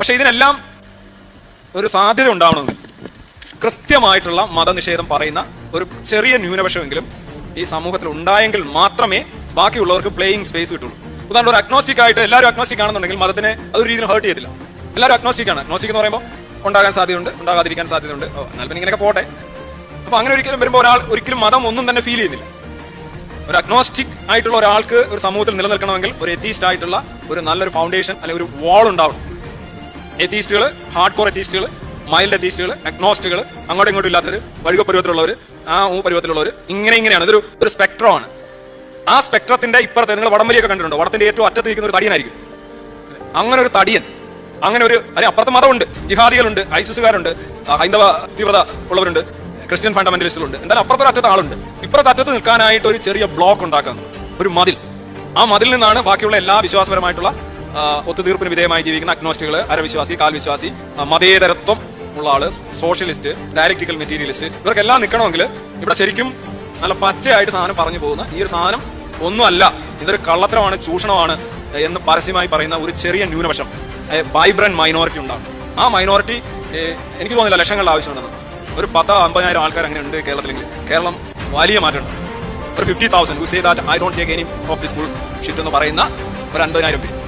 പക്ഷെ ഇതിനെല്ലാം ഒരു സാധ്യത ഉണ്ടാവണമെന്ന് കൃത്യമായിട്ടുള്ള മതനിഷേധം പറയുന്ന ഒരു ചെറിയ ന്യൂനപക്ഷമെങ്കിലും ഈ സമൂഹത്തിൽ ഉണ്ടായെങ്കിൽ മാത്രമേ ബാക്കിയുള്ളവർക്ക് പ്ലേയിങ് സ്പേസ് കിട്ടുള്ളൂ. ഉദാഹരണം ഒരു അഗ്നോസ്റ്റിക് ആയിട്ട് എല്ലാവരും അഗ്നോസ്റ്റിക് ആണെന്നുണ്ടെങ്കിൽ മതത്തിനെ അതൊരു രീതിയിൽ ഹേർട്ട് ചെയ്തില്ല എല്ലാവരും അഗ്നോസ്റ്റിക് ആണ്. അഗ്നോസ്റ്റിക് എന്ന് പറയുമ്പോൾ ഉണ്ടാകാൻ സാധ്യതയുണ്ട് ഉണ്ടാകാതിരിക്കാൻ സാധ്യതയുണ്ട്. എന്നാൽ പിന്നെ ഇങ്ങനെയൊക്കെ പോട്ടെ. അപ്പൊ അങ്ങനെ ഒരിക്കലും വരുമ്പോൾ ഒരാൾ ഒരിക്കലും മതം ഒന്നും തന്നെ ഫീൽ ചെയ്യുന്നില്ല. ഒരു അഗ്നോസ്റ്റിക് ആയിട്ടുള്ള ഒരാൾക്ക് ഒരു സമൂഹത്തിൽ നിലനിൽക്കണമെങ്കിൽ ഒരു എത്തീസ്റ്റ് ആയിട്ടുള്ള ഒരു നല്ലൊരു ഫൗണ്ടേഷൻ അല്ലെങ്കിൽ ഒരു വാൾ ഉണ്ടാവണം. എത്തീസ്റ്റുകൾ ഹാർഡ് കോർ എത്തീസ്റ്റുകൾ മൈൽഡ് എത്തീസ്റ്റുകൾ അഗ്നോസ്റ്റുകൾ അങ്ങോട്ടും ഇങ്ങോട്ടും ഇല്ലാത്തവർ വഴുക പരുവത്തിലുള്ളവർ ആ ഊ പരുവത്തിലുള്ളവർ ഇങ്ങനെ ഇങ്ങനെയാണ്. ഇതൊരു ഒരു സ്പെക്ട്രമാണ് ആ സ്പെക്ട്രത്തിന്റെ ഇപ്പുറത്തെ നിങ്ങൾ വടംവലിയൊക്കെ കണ്ടിട്ടുണ്ട്? വടത്തിന്റെ ഏറ്റവും അറ്റത്ത് നിൽക്കുന്ന ഒരു തടിയനായിരിക്കും. അങ്ങനെ ഒരു തടിയൻ അങ്ങനെ ഒരു അല്ലെ അപ്പുറത്ത് മതമുണ്ട് ജിഹാദികളുണ്ട് ഐസിസുകാരുണ്ട് ഹൈന്ദവ തീവ്രത ഉള്ളവരുണ്ട് ക്രിസ്ത്യൻ ഫണ്ടമെന്റലിസ്റ്റുകളുണ്ട്. എന്തായാലും അപ്പുറത്തെ ഒരു അറ്റത്ത് ആളുണ്ട്. ഇപ്പുറത്തെ അറ്റത്ത് നിൽക്കാനായിട്ട് ഒരു ചെറിയ ബ്ലോക്ക് ഉണ്ടാക്കുന്നത് ഒരു മതിൽ. ആ മതിൽ നിന്നാണ് ബാക്കിയുള്ള എല്ലാ വിശ്വാസപരമായിട്ടുള്ള ഒത്തുതീർപ്പിന് വിധേയമായി ജീവിക്കുന്ന അഗ്നോസ്റ്റുകൾ അരവിശ്വാസി കാൽവിശ്വാസി മതേതരത്വം ഉള്ള ആൾ സോഷ്യലിസ്റ്റ് ഡയറക്ടിക്കൽ മെറ്റീരിയലിസ്റ്റ് ഇവർക്കെല്ലാം നിൽക്കണമെങ്കിൽ ഇവിടെ ശരിക്കും നല്ല പച്ചയായിട്ട് സാധനം പറഞ്ഞു പോകുന്ന ഈ ഒരു സാധനം ഒന്നുമല്ല. ഇതൊരു കള്ളത്തരമാണ് ചൂഷണമാണ് എന്ന് പരസ്യമായി പറയുന്ന ഒരു ചെറിയ ന്യൂനപക്ഷം വൈബ്രന്റ് മൈനോറിറ്റി ഉണ്ടാകും. ആ മൈനോറിറ്റി എനിക്ക് തോന്നുന്നില്ല ലക്ഷങ്ങളുടെ ആവശ്യമുണ്ടെന്ന്. ഒരു പത്ത് അമ്പതിനായിരം ആൾക്കാർ അങ്ങനെ ഉണ്ട് കേരളത്തിലെങ്കിൽ. കേരളം വലിയ മാറ്റമുണ്ട്. ഒരു fifty thousand say that I don't take any of this school shit എന്ന് പറയുന്ന ഒരു അൻപതിനായിരം പേര്.